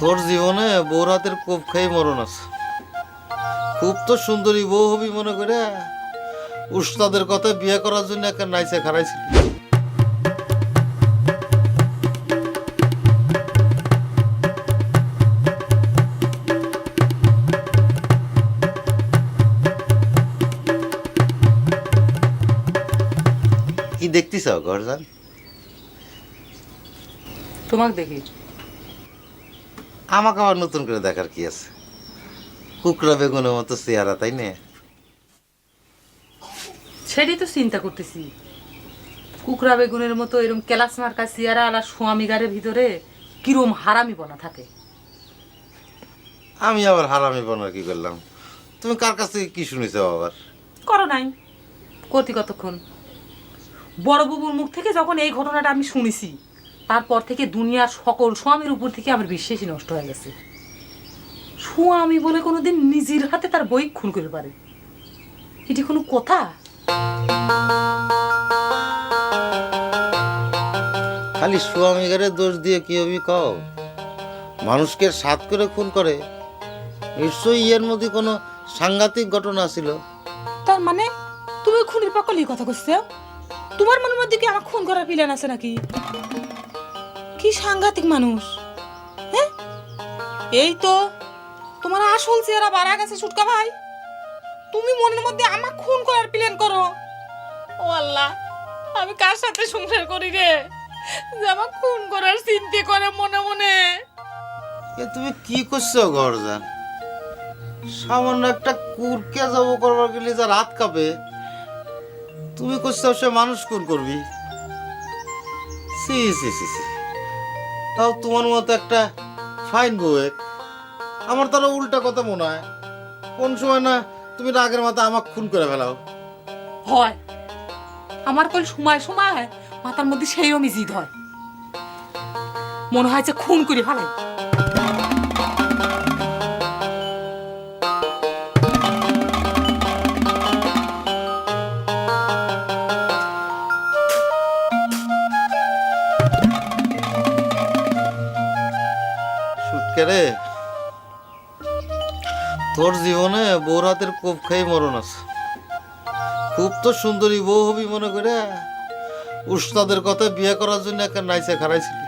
তোর জীবনে বউ রাতের কোপ খাই মরণ আছে। খুব তো সুন্দরী বউ হবি মনে করে। উস্তাদের কথা বিয়ে করার জন্য একটা নাইসে খারাইছিল কি দেখতিস গরজান তোমাকে দেখি। আমাকে আবার নতুন করে দেখার কি আছে? কুকরা বেগুনের মতো চেহারা তাই না? সেটাই তো চিন্তা করতেছি। কুকরা বেগুনের মতো এরকম কেলাস মার্কা সিয়ারা আলা স্বামী গারের ভিতরে কিরম হারামি বনা থাকে। আমি আবার হারামি বনার কি করলাম? তুমি কার কাছ থেকে কি শুনেছো আবার? করো নাই। কতি কতক্ষণ? বড় বাবুর মুখ থেকে যখন এই ঘটনাটা আমি শুনেছি তারপর থেকে দুনিয়ার সকল স্বামীর উপর থেকে আমার বিশ্বাসই নষ্ট হয়ে গেছে। স্বামী বলে কোনোদিন নিজের হাতে তার বই খুন করে পারে। এটি কোনো কথা? খালি স্বামী গারে দোষ দিয়ে কি হবি কও? মানুষকে সাত করে খুন করে। নিশ্চয়ই এর মধ্যে কোনো সাংঘাতিক ঘটনা ছিল তার মানে তুমি খুনের পাকলি কথা করছ তোমার মনের মধ্যে কি আমার খুন করার প্ল্যান আছে নাকি? কি সাংঘাতিক মানুষ হ্যাঁ? এই তো তোমার আসল চেহারা বাড়া গেছে ছুটকা ভাই। তুমি মনের মধ্যে আমার খুন করার প্ল্যান করো। ও আল্লাহ, আমি কার সাথে সংসার করি রে? যে আমার খুন করার চিন্তা করে মনে মনে। এ তুমি কি করছ গরজান? সামান্য একটা কুরকে যাব করবার গেলে যার রাত কাঁপে, তুমি করছ সে মানুষ খুন করবি? সি সি সি সি তাও তোমার মতো একটা ফাইন বউয়ের। আমার তাহলে উল্টা কথা মনে হয়। কোন সময় না তুমি রাগের মাথা আমাকে খুন করে ফেলাও। হয়। আমার কল সময় সময় মাথার মধ্যে সেইও অমিজিদ হয়। মনে হয় যে খুন করে ফেলাই। সুটকে রে? তোর জীবনে বউর হাতের কোপ খাই মরণ আছে। খুব তো সুন্দরী বউ হবি মনে করে। উস্তাদের কথা বিয়ে করার জন্য একটা নাইসে খারাইছিলি